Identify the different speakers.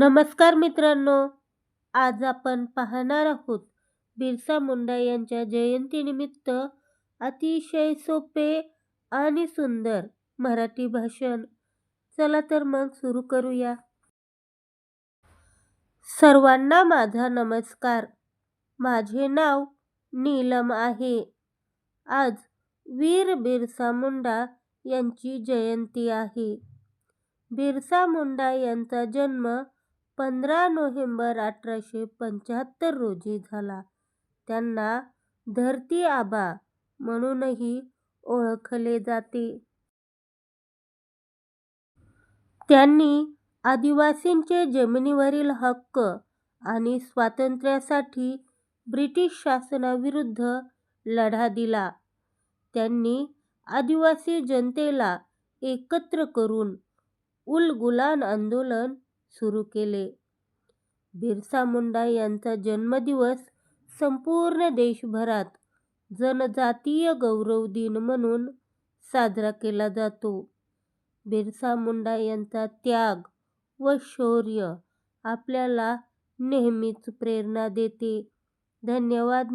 Speaker 1: नमस्कार मित्रांनो आज आपण पाहणार आहोत बिरसा मुंडा यांच्या जयंतीनिमित्त अतिशय सोपे आणि सुंदर मराठी भाषण. चला तर मग सुरू करूया. सर्वांना माझा नमस्कार. माझे नाव नीलम आहे. आज वीर बिरसा मुंडा यांची जयंती आहे. बिरसा मुंडा यांचा जन्म पंधरा नोव्हेंबर अठराशे पंच्याहत्तर रोजी झाला. त्यांना धरती आबा म्हणूनही ओळखले जाते. त्यांनी आदिवासींचे जमिनीवरील हक्क आणि स्वातंत्र्यासाठी ब्रिटिश शासनाविरुद्ध लढा दिला. त्यांनी आदिवासी जनतेला एकत्र करून उलगुलान आंदोलन सुरू केले. बिरसा मुंडा यांचा जन्मदिवस संपूर्ण देशभरात जनजातीय गौरव दिन म्हणून साजरा केला जातो. बिरसा मुंडा यांचा त्याग व शौर्य आपल्याला नेहमीच प्रेरणा देते. धन्यवाद